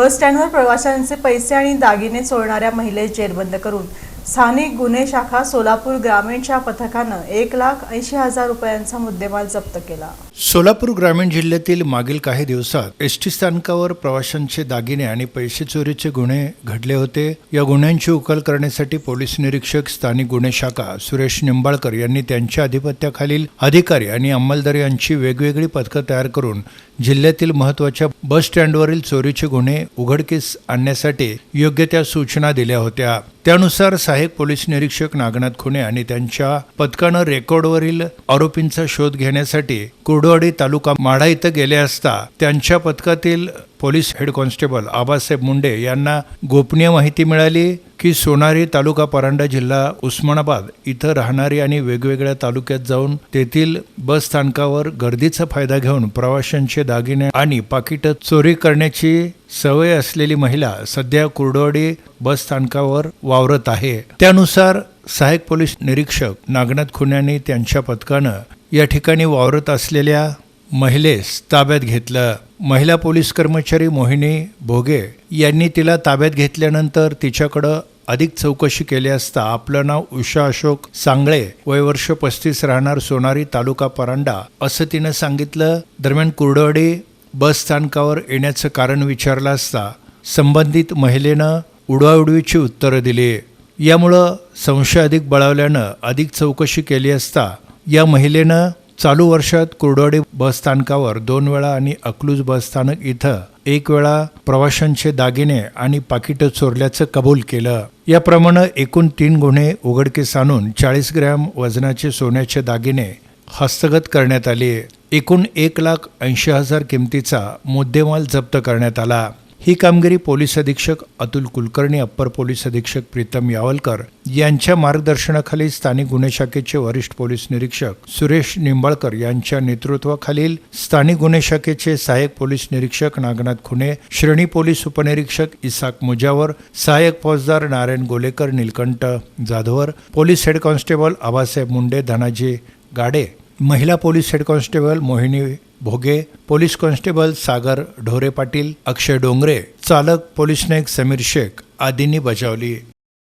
बस स्टँडवर प्रवाशांचे पैसे आणि दागिने चोरणाऱ्या महिलेस जेरबंद करून स्थानिक गुन्हे शाखा सोलापूर ग्रामीणच्या पथकानं एक लाख ऐंशी हजार रुपयांचा मुद्देमाल जप्त केला. सोलापूर ग्रामीण जिल्ह्यातील मागील काही दिवसात एस टी स्थानकावर प्रवाशांचे दागिने आणि पैसे चोरीचे गुन्हे घडले होते. या गुन्ह्यांची उकल करण्यासाठी पोलीस निरीक्षक स्थानिक गुन्हे शाखा सुरेश निंबाळकर यांनी त्यांच्या अधिपत्याखालील अधिकारी आणि अंमलदार यांची वेगवेगळी पथकं तयार करून जिल्ह्यातील महत्त्वाच्या बस स्टँडवरील चोरीचे गुन्हे उघडकीस आणण्यासाठी योग्य त्या सूचना दिल्या होत्या. त्यानुसार सहाय्यक पोलीस निरीक्षक नागनाथ खुणे आणि त्यांच्या पथकानं रेकॉर्डवरील आरोपींचा शोध घेण्यासाठी कुर्डवाडी तालुका माढा इथं गेले असता त्यांच्या पथकातील police head constable Abasaheb Munde यांना गोपनीय माहिती मिळाली. की सोनारी तालुका परांडा जिल्हा उस्मानाबाद इथं राहणारी आणि वेगवेगळ्या तालुक्यात जाऊन तेथील बस स्थानकावर गर्दीचा फायदा घेऊन प्रवाशांचे दागिने आणि पाकिटं चोरी करण्याची सवय असलेली महिला सध्या कुर्डवाडी बस स्थानकावर वावरत आहे. त्यानुसार सहाय्यक पोलीस निरीक्षक नागनाथ खुन्यांनी त्यांच्या पथकानं या ठिकाणी वावरत असलेल्या महिलेस ताब्यात घेतलं. महिला पोलीस कर्मचारी मोहिनी भोगे यांनी तिला ताब्यात घेतल्यानंतर तिच्याकडं अधिक चौकशी केली असता आपलं नाव उषा अशोक सांगळे वय वर्ष पस्तीस राहणार सोनारी तालुका परांडा असं तिनं सांगितलं. दरम्यान कुर्डवाडी बस स्थानकावर येण्याचं कारण विचारलं असता संबंधित महिलेनं उडवाउडवीची उत्तरं दिली. यामुळं संशय अधिक बळावल्यानं अधिक चौकशी केली असता या महिलेनं चालू वर्षात कुर्डवाडी बस स्थानकावर दोन वेळा आणि अकलूज बस स्थानक इथं एक वेळा प्रवाशांचे दागिने आणि पाकिटं चोरल्याचं कबूल केलं. याप्रमाणे एकूण तीन गुन्हे उघडकीस आणून चाळीस ग्रॅम वजनाचे सोन्याचे दागिने हस्तगत करण्यात आले. एकूण एक लाख ऐंशी हजार किमतीचा मुद्देमाल जप्त करण्यात आला. ही कामगिरी पोलीस अधीक्षक अतुल कुलकर्णी अप्पर पोलीस अधीक्षक प्रीतम यावलकर यांच्या मार्गदर्शनाखाली स्थानिक गुन्हे शाखेचे वरिष्ठ पोलीस निरीक्षक सुरेश निंबाळकर यांच्या नेतृत्वाखालील स्थानिक गुन्हे शाखेचे सहाय्यक पोलीस निरीक्षक नागनाथ खुणे श्रेणी पोलीस उपनिरीक्षक इसाक मुजावर सहाय्यक फौजदार Narayan Golekar Nilkanth Jadhavar police head constable Abasaheb Munde Dhanaji Gade महिला पोलीस हेड कॉन्स्टेबल मोहिनी भोगे पोलीस कॉन्स्टेबल सागर ढोरे पाटील अक्षय डोंगरे चालक पोलीस नाईक समीर शेख आदींनी बजावली.